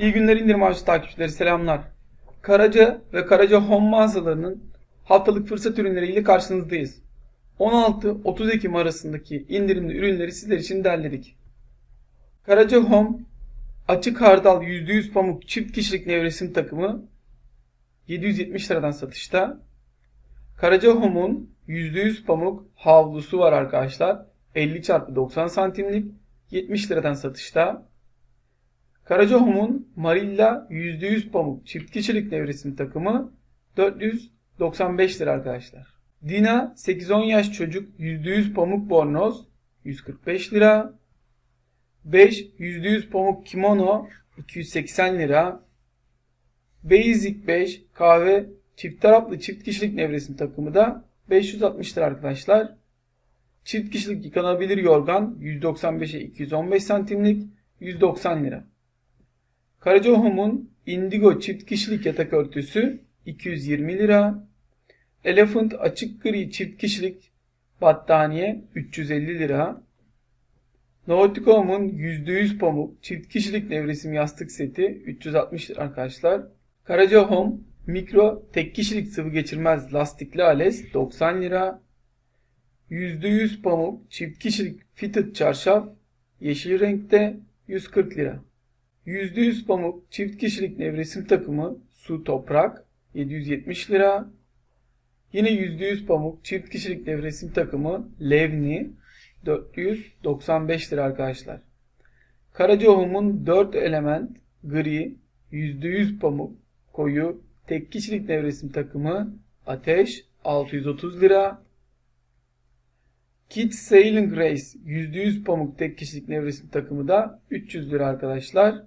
İyi günler indirim avcısı takipçileri selamlar. Karaca ve Karaca Home mağazalarının haftalık fırsat ürünleriyle karşınızdayız. 16-30 Ekim arasındaki indirimli ürünleri sizler için derledik. Karaca Home açık hardal %100 pamuk çift kişilik nevresim takımı 770 liradan satışta. Karaca Home'un %100 pamuk havlusu var arkadaşlar. 50 x 90 santimlik 70 liradan satışta. Karaca Home'un Marilla %100 pamuk çift kişilik nevresim takımı 495 lira arkadaşlar. Dina 8-10 yaş çocuk %100 pamuk bornoz 145 lira. 5 %100 pamuk kimono 280 lira. Basic 5 kahve çift taraflı çift kişilik nevresim takımı da 560 lira arkadaşlar. Çift kişilik yıkanabilir yorgan 195'e 215 santimlik 190 lira. Karaca Home'un Indigo çift kişilik yatak örtüsü 220 lira. Elephant açık gri çift kişilik battaniye 350 lira. Nautic Home'un %100 pamuk çift kişilik nevresim yastık seti 360 lira arkadaşlar. Karaca Home mikro tek kişilik sıvı geçirmez lastikli ales 90 lira. %100 pamuk çift kişilik fitted çarşaf yeşil renkte 140 lira. %100 pamuk çift kişilik nevresim takımı su toprak 770 lira. Yine %100 pamuk çift kişilik nevresim takımı Levni 495 lira arkadaşlar. Karaca Home'un 4 element gri %100 pamuk koyu tek kişilik nevresim takımı Ateş 630 lira. Kids Sailing Race %100 pamuk tek kişilik nevresim takımı da 300 lira arkadaşlar.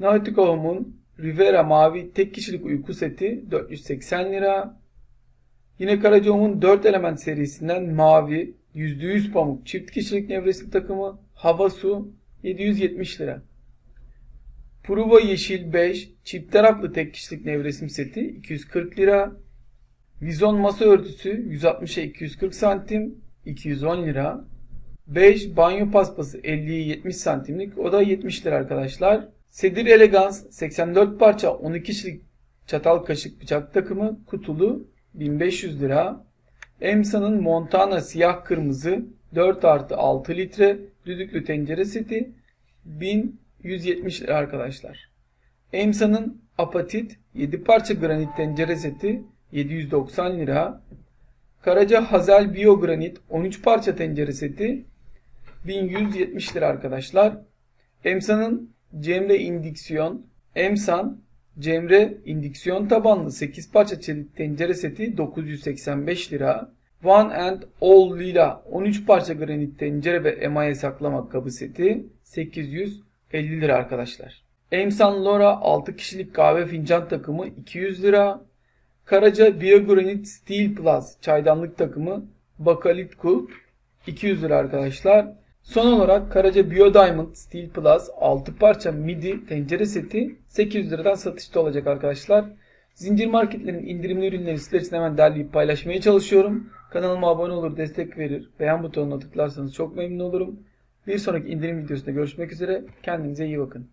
Nautica Home'un Rivera mavi tek kişilik uyku seti 480 lira. Yine Karaca Home'un 4 element serisinden mavi %100 pamuk çift kişilik nevresim takımı hava su 770 lira. Pruva yeşil 5 çift taraflı tek kişilik nevresim seti 240 lira. Vizon masa örtüsü 160'a 240 santim 210 lira. 5 banyo paspası 50'ye 70 santimlik o da 70 lira arkadaşlar. Sedir Elegans 84 parça 12 kişilik çatal kaşık bıçak takımı kutulu 1500 lira. Emsa'nın Montana siyah kırmızı 4 artı 6 litre düdüklü tencere seti 1170 lira arkadaşlar. Emsa'nın Apatit 7 parça granit tencere seti 790 lira. Karaca Hazel Bio Granit 13 parça tencere seti 1170 lira arkadaşlar. Emsa'nın Cemre indiksiyon, Emsan, Cemre indiksiyon tabanlı 8 parça çelik tencere seti 985 lira. One and All Lila 13 parça granit tencere ve emaye saklama kabı seti 850 lira arkadaşlar. Emsan Lora 6 kişilik kahve fincan takımı 200 lira. Karaca Biogranit Steel Plus çaydanlık takımı Bakalit Kulp 200 lira arkadaşlar. Son olarak Karaca Bio Diamond Steel Plus 6 parça midi tencere seti 800 liradan satışta olacak arkadaşlar. Zincir marketlerin indirimli ürünleri için hemen derleyip paylaşmaya çalışıyorum. Kanalıma abone olur, destek verir, beğen butonuna tıklarsanız çok memnun olurum. Bir sonraki indirim videosunda görüşmek üzere. Kendinize iyi bakın.